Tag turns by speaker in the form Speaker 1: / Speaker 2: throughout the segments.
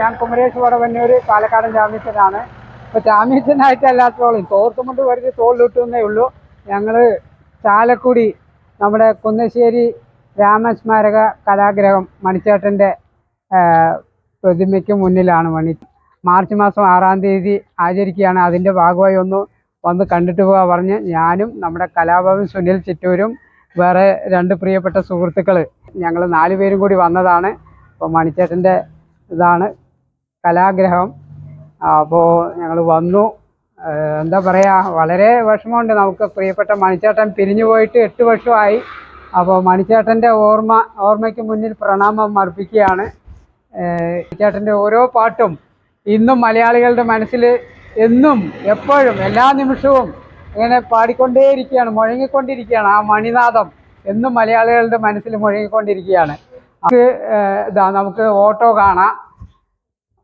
Speaker 1: ഞാൻ കുമരേഷ് വടവന്നൂര് പാലക്കാടൻ ചാമ്പ്യൻസനാണ് ഇപ്പൊ ചാമ്പ്യൻസനായിട്ട് അല്ലാത്തോളം തോർത്തുമുണ്ട് വരുത്തി തോളിലിട്ടുന്നേ ഉള്ളൂ. ഞങ്ങൾ ചാലക്കുടി നമ്മുടെ കുന്നശ്ശേരി രാമസ്മാരക കലാഗ്രഹം മണിച്ചേട്ടന്റെ പ്രതിമയ്ക്ക് മുന്നിലാണ് മണി മാർച്ച് മാസം ആറാം തീയതി ആചരിക്കുകയാണ്. അതിന്റെ ഭാഗമായി ഒന്ന് വന്ന് കണ്ടിട്ട് പോകാൻ പറഞ്ഞ് ഞാനും നമ്മുടെ കലാഭവൻ സുനിൽ ചിറ്റൂരും വേറെ രണ്ട് പ്രിയപ്പെട്ട സുഹൃത്തുക്കൾ ഞങ്ങൾ നാല് പേരും കൂടി വന്നതാണ്. അപ്പോൾ മണിച്ചേട്ടന്റെ ഇതാണ് കലാഗ്രഹം. അപ്പോൾ ഞങ്ങൾ വന്നു. എന്താ പറയുക വളരെ വിഷമമുണ്ട് നമുക്ക് പ്രിയപ്പെട്ട മണിച്ചേട്ടൻ പിരിഞ്ഞു പോയിട്ട് എട്ട് വർഷമായി. അപ്പോൾ മണിച്ചേട്ടന്റെ ഓർമ്മ ഓർമ്മയ്ക്ക് മുന്നിൽ പ്രണാമം അർപ്പിക്കുകയാണ്. മണിച്ചേട്ടന്റെ ഓരോ പാട്ടും ഇന്നും മലയാളികളുടെ മനസ്സിൽ എന്നും എപ്പോഴും എല്ലാ നിമിഷവും ഇങ്ങനെ പാടിക്കൊണ്ടേയിരിക്കുകയാണ് മുഴങ്ങിക്കൊണ്ടിരിക്കുകയാണ് ആ മണിനാഥം. എന്നും മലയാളികളുടെ മനസ്സിൽ മുഴങ്ങിക്കൊണ്ടിരിക്കുകയാണ്. നമുക്ക് ഇതാ നമുക്ക് ഓട്ടോ കാണാം.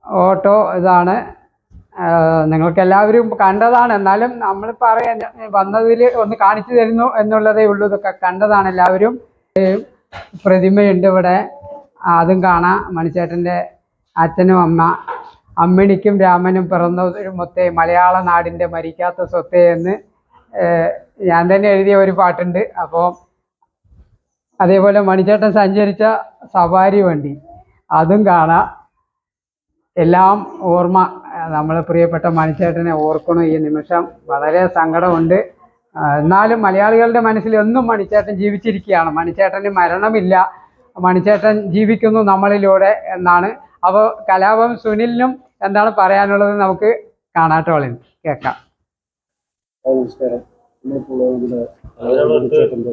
Speaker 1: ഓട്ടോ ഇതാണ്. നിങ്ങൾക്ക് എല്ലാവരും കണ്ടതാണ്. എന്നാലും നമ്മൾ പറയാൻ വന്നതിൽ ഒന്ന് കാണിച്ചു തരുന്നു എന്നുള്ളതേ ഉള്ളൂ. ഇതൊക്കെ കണ്ടതാണ് എല്ലാവരും. പ്രതിമയുണ്ട് ഇവിടെ. അതും കാണാം. മണിച്ചേട്ടന്റെ അച്ഛനും അമ്മ. അമ്മിണിക്കും രാമനും പിറന്നതിനും മുത്തേ മലയാള നാടിന്റെ മരിക്കാത്ത സ്വത്തേ എന്ന് ഞാൻ തന്നെ എഴുതിയ ഒരു പാട്ടുണ്ട്. അപ്പോൾ അതേപോലെ മണിച്ചേട്ടൻ സഞ്ചരിച്ച സവാരി വണ്ടി. അതും കാണാം. എല്ലാം ഓർമ്മ നമ്മൾ പ്രിയപ്പെട്ട മണിച്ചേട്ടനെ ഓർക്കണം ഈ നിമിഷം. വളരെ സങ്കടമുണ്ട്. എന്നാലും മലയാളികളുടെ മനസ്സിൽ എന്നും മണിച്ചേട്ടൻ ജീവിച്ചിരിക്കുകയാണ്. മണിച്ചേട്ടന് മരണമില്ല. മണിച്ചേട്ടൻ ജീവിക്കുന്നു നമ്മളിലൂടെ എന്നാണ്. അപ്പോൾ കലാപം സുനിലിനും എന്താണ് പറയാനുള്ളത് നമുക്ക് കാണാട്ടോളിൽ കേൾക്കാം.
Speaker 2: നമസ്കാരം.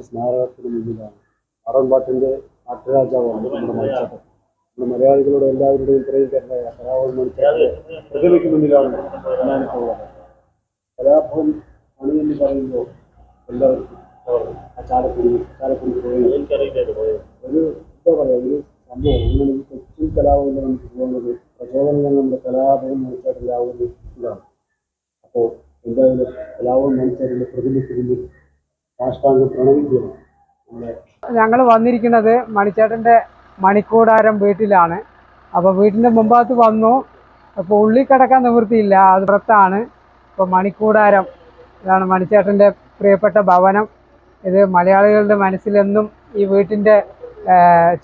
Speaker 2: സ്മാരകത്തിന് മുന്നിലാണ് അറൻപാട്ടിന്റെ നാട്ടുരാജാവാണ് നമ്മുടെ മണിച്ചേട്ടൻ. നമ്മുടെ മലയാളികളുടെ എല്ലാവരുടെയും പ്രിയങ്കരനായ കലാഭവൻ മണിച്ചേട്ടന്റെ പ്രതിമയ്ക്ക് മുന്നിലാണ് ഞാനിപ്പോൾ ഉള്ളത് കലാഭവൻ മണി എന്ന് പറയുമ്പോൾ എല്ലാവർക്കും ആ ചാലക്കുടി ചാലക്കുടി പോയി. ഒരു എന്താ പറയുക ഒരു സംഭവം. അങ്ങനെ ഈ കൊച്ചിൻ കലാഭവനിൽ നമുക്ക് പോകുന്നത് പ്രചോദനം നമ്മുടെ കലാഭവൻ മണിച്ചേട്ടന്റെ ആ ഒരു ഇതാണ്. അപ്പോൾ എന്തായാലും കലാഭവൻ മണിച്ചേട്ടന്റെ പ്രതിമയ്ക്ക് മുന്നിൽ സാഷ്ടാംഗം പ്രണവിക്കുകയാണ്
Speaker 1: ഞങ്ങൾ വന്നിരിക്കുന്നത് മണിച്ചേട്ടന്റെ മണിക്കൂടാരം വീട്ടിലാണ്. അപ്പോൾ വീട്ടിന്റെ മുമ്പാത്ത് വന്നു. അപ്പോൾ ഉള്ളിൽ കിടക്കാൻ നിവൃത്തിയില്ല. അത് പുറത്താണ്. അപ്പോൾ മണിക്കൂടാരം. ഇതാണ് മണിച്ചേട്ടന്റെ പ്രിയപ്പെട്ട ഭവനം. ഇത് മലയാളികളുടെ മനസ്സിലെന്നും ഈ വീട്ടിന്റെ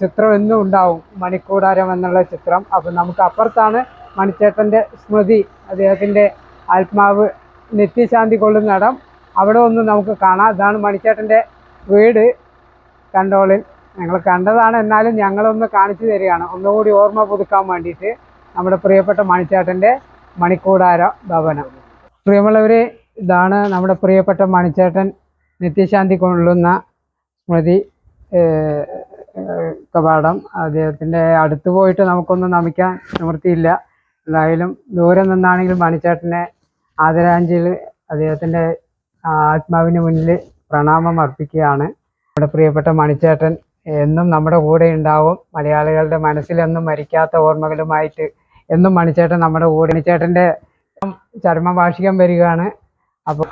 Speaker 1: ചിത്രം എന്നും ഉണ്ടാവും. മണിക്കൂടാരം എന്നുള്ള ചിത്രം. അപ്പോൾ നമുക്ക് അപ്പുറത്താണ് മണിച്ചേട്ടന്റെ സ്മൃതി. അദ്ദേഹത്തിന്റെ ആത്മാവ് നിത്യശാന്തി കൊള്ളുന്ന ഇടം അവിടെ ഒന്ന് നമുക്ക് കാണാം. ഇതാണ് മണിച്ചേട്ടന്റെ വീട്. കണ്ടോളിൽ. ഞങ്ങൾ കണ്ടതാണ്. എന്നാലും ഞങ്ങളൊന്ന് കാണിച്ചു തരികയാണ്. ഒന്നുകൂടി ഓർമ്മ പുതുക്കാൻ വേണ്ടിയിട്ട് നമ്മുടെ പ്രിയപ്പെട്ട മണിച്ചേട്ടന്റെ മണിക്കൂടാര ഭവനം. പ്രിയമുള്ളവരെ ഇതാണ് നമ്മുടെ പ്രിയപ്പെട്ട മണിച്ചേട്ടൻ നിത്യശാന്തി കൊള്ളുന്ന സ്മൃതി കവാടം. അദ്ദേഹത്തിന്റെ അടുത്ത് പോയിട്ട് നമുക്കൊന്നും നമിക്കാൻ നിവൃത്തിയില്ല. എന്തായാലും ദൂരെ നിന്നാണെങ്കിലും മണിച്ചേട്ടനെ ആദരാഞ്ജലി അദ്ദേഹത്തിന്റെ ആത്മാവിന് മുന്നിൽ പ്രണാമം അർപ്പിക്കുകയാണ്. നമ്മുടെ പ്രിയപ്പെട്ട മണിച്ചേട്ടൻ എന്നും നമ്മുടെ കൂടെ ഉണ്ടാവും. മലയാളികളുടെ മനസ്സിലെന്നും മരിക്കാത്ത ഓർമ്മകളുമായിട്ട് എന്നും മണിച്ചേട്ടൻ നമ്മുടെ കൂടെ മണിച്ചേട്ടന്റെ ചരമവാർഷികം വരികയാണ്. അപ്പോൾ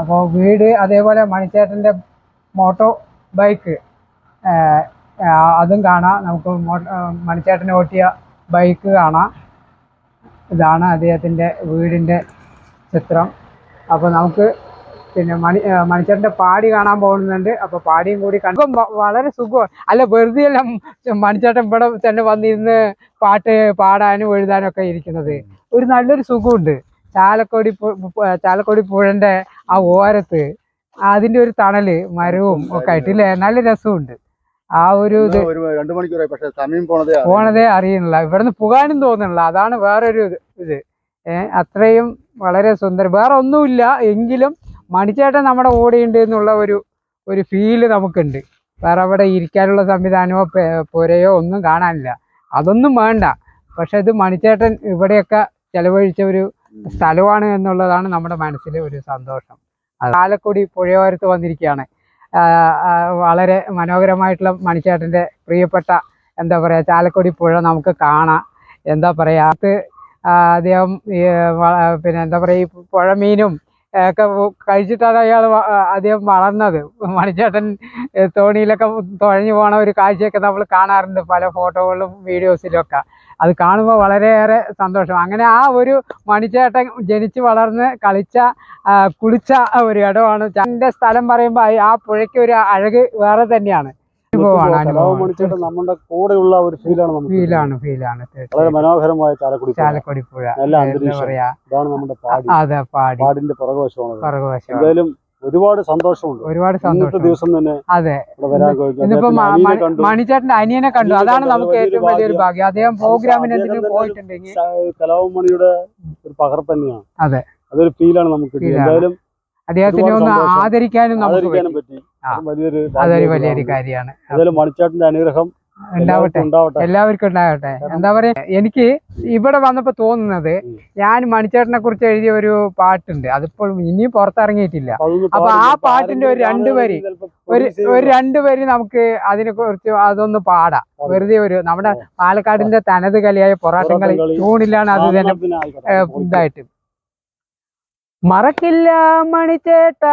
Speaker 1: അപ്പോൾ വീട് അതേപോലെ മണിച്ചേട്ടന്റെ മോട്ടോ ബൈക്ക് അതും കാണാം. നമുക്ക് മണിച്ചേട്ടൻ ഓട്ടിയ ബൈക്ക് കാണാം. ഇതാണ് അദ്ദേഹത്തിന്റെ വീടിന്റെ ചിത്രം. അപ്പോൾ നമുക്ക് പിന്നെ മണി മണിച്ചേട്ടന്റെ പാടി കാണാൻ പോകുന്നുണ്ട്. അപ്പോൾ പാടിയും കൂടി കണ്ടും വളരെ സുഖം. അല്ല വെറുതെ അല്ല മണിച്ചേട്ടൻ ഇവിടെ തന്നെ വന്നിരുന്ന് പാട്ട് പാടാനും എഴുതാനും ഒക്കെ ഇരിക്കുന്നത്. ഒരു നല്ലൊരു സുഖമുണ്ട്. ചാലക്കുടി ചാലക്കൊടി പുഴന്റെ പുഴന്റെ ആ ഓരത്ത് അതിന്റെ ഒരു തണൽ മരവും ഒക്കെ ആയിട്ട് ഇല്ലേ? നല്ല രസമുണ്ട്. ആ ഒരു ഇത്
Speaker 2: രണ്ടു മണിക്കൂറായി പക്ഷേ സമയം പോണതേ.
Speaker 1: പോണതേ അറിയുന്നില്ല. ഇവിടുന്ന് പോകാനും തോന്നുന്നില്ല. അതാണ് വേറൊരു ഇത്. ഇത് അത്രയും വളരെ സുന്ദരം. വേറെ ഒന്നുമില്ല. എങ്കിലും മണിച്ചേട്ടൻ നമ്മുടെ കൂടെയുണ്ട് എന്നുള്ള ഒരു ഒരു ഫീൽ നമുക്കുണ്ട്. വേറെ അവിടെ ഇരിക്കാനുള്ള സംവിധാനമോ പുരയോ ഒന്നും കാണാനില്ല. അതൊന്നും വേണ്ട. പക്ഷെ ഇത് മണിച്ചേട്ടൻ ഇവിടെയൊക്കെ ചെലവഴിച്ച ഒരു സ്ഥലമാണ് എന്നുള്ളതാണ് നമ്മുടെ മനസ്സിൽ ഒരു സന്തോഷം. ആലക്കുടി പുഴയോരത്ത് വന്നിരിക്കുകയാണ്. വളരെ മനോഹരമായിട്ടുള്ള മണിച്ചേട്ടന്റെ പ്രിയപ്പെട്ട എന്താ പറയുക ചാലക്കുടി പുഴ നമുക്ക് കാണാം. എന്താ പറയുക അത് അദ്ദേഹം പിന്നെ എന്താ പറയുക ഈ പുഴമീനും ഒക്കെ കഴിച്ചിട്ടാണ് അയാൾ അദ്ദേഹം വളർന്നത്. മണിച്ചേട്ടൻ തോണിയിലൊക്കെ തുഴഞ്ഞു പോണ ഒരു കാഴ്ചയൊക്കെ നമ്മൾ കാണാറുണ്ട് പല ഫോട്ടോകളിലും വീഡിയോസിലും ഒക്കെ അത് കാണുമ്പോൾ വളരെയേറെ സന്തോഷം. അങ്ങനെ ആ ഒരു മണിച്ചേട്ടൻ ജനിച്ച് വളർന്ന് കളിച്ച കുളിച്ച ഒരു ഇടമാണ്. എന്റെ സ്ഥലം പറയുമ്പോൾ ആ പുഴയ്ക്ക് ഒരു അഴക് വേറെ തന്നെയാണ്. അനുഭവമാണ് അനുഭവം
Speaker 2: മണിച്ചേട്ടൻ നമ്മുടെ കൂടെയുള്ള ഒരു ഫീലാണ് നമുക്ക്
Speaker 1: ഫീലാണ് ഫീലാണ്
Speaker 2: വളരെ മനോഹരമായ ചാലക്കുടി.
Speaker 1: ചാലക്കുടി പുഴ
Speaker 2: നല്ല അന്തരീക്ഷം. ഇതാണ് നമ്മുടെ പാടി.
Speaker 1: അതെ പാടി.
Speaker 2: പാടിന്റെ പുറകുവശമാണ്.
Speaker 1: പുറകുവശം
Speaker 2: എന്തായാലും ഒരുപാട് സന്തോഷമുണ്ട്.
Speaker 1: ഒരുപാട് സന്തോഷം
Speaker 2: ദിവസം തന്നെ
Speaker 1: അതെ. ഇന്നിപ്പോ മണിച്ചേട്ടന്റെ അനിയനെ കണ്ടു. അതാണ് നമുക്ക് ഏറ്റവും വലിയൊരു ഭാഗ്യം. അദ്ദേഹം പ്രോഗ്രാമിന് എന്തെങ്കിലും പോയിട്ടുണ്ടെങ്കിൽ
Speaker 2: കലാവും മണിയുടെ ഒരു പകർപ്പ് തന്നെയാണ്.
Speaker 1: അതെ.
Speaker 2: അതൊരു ഫീലാണ് നമുക്ക് എന്തായാലും
Speaker 1: അദ്ദേഹത്തിനെ ഒന്ന്. ആദരിക്കാനും നമുക്ക് പറ്റി. അതൊരു വലിയൊരു കാര്യമാണ്.
Speaker 2: മണിച്ചാട്ടിന്റെ അനുഗ്രഹം
Speaker 1: ഉണ്ടാവട്ടെ.
Speaker 2: എല്ലാവർക്കും ഉണ്ടാവട്ടെ.
Speaker 1: എന്താ പറയാ എനിക്ക് ഇവിടെ വന്നപ്പോ തോന്നുന്നത് ഞാൻ മണിച്ചേട്ടനെ കുറിച്ച് എഴുതിയ ഒരു പാട്ടുണ്ട്. അതിപ്പോൾ ഇനിയും പുറത്തിറങ്ങിയിട്ടില്ല. അപ്പൊ ആ പാട്ടിന്റെ ഒരു രണ്ടു വരി, ഒരു ഒരു രണ്ടു വരി നമുക്ക് അതിനെ കുറിച്ച് അതൊന്ന് പാടാം. വെറുതെ ഒരു നമ്മുടെ പാലക്കാടിന്റെ തനത് കലിയായ പൊറാട്ടം കളി തൂണിലാണ് അത് തന്നെ. ഇതായിട്ട്. മറക്കില്ല മണിച്ചേട്ട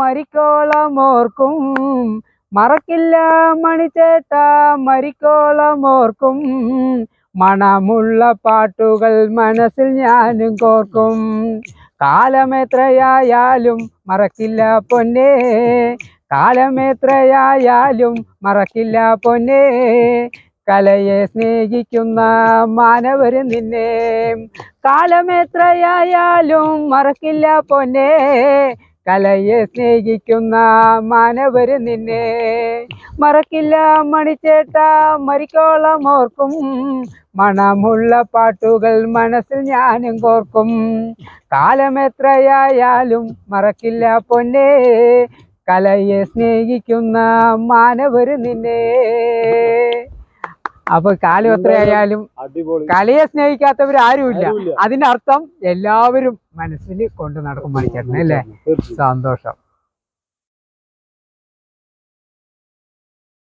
Speaker 1: മരിക്കോളം ഓർക്കും. മറക്കില്ല മണിച്ചേട്ട മരിക്കോളം ഓർക്കും. മണമുള്ള പാട്ടുകൾ മനസ്സിൽ ഞാനും കോർക്കും. കാലമെത്രയായാലും മറക്കില്ല പൊന്നേ. കാലമെത്രയായാലും മറക്കില്ല പൊന്നേ. കലയെ സ്നേഹിക്കുന്ന മാനവര് നിന്നെ. കാലമെത്രയായാലും മറക്കില്ല പൊന്നെ. കലയെ സ്നേഹിക്കുന്ന മാനവര് നിന്നെ. മറക്കില്ല മണിച്ചേട്ട മരിക്കോളം ഓർക്കും. മണമുള്ള പാട്ടുകൾ മനസ്സിൽ ഞാനും കോർക്കും. കാലമെത്രയായാലും മറക്കില്ല പൊന്നെ. കലയെ സ്നേഹിക്കുന്ന മാനവര് നിന്നെ. അപ്പൊ കാലം എത്രയായാലും കലയെ സ്നേഹിക്കാത്തവർ ആരുമില്ല. അതിന്റെ അർത്ഥം എല്ലാവരും മനസ്സിൽ കൊണ്ട് നടക്കും മണിച്ചേട്ടൻ അല്ലേ? സന്തോഷം.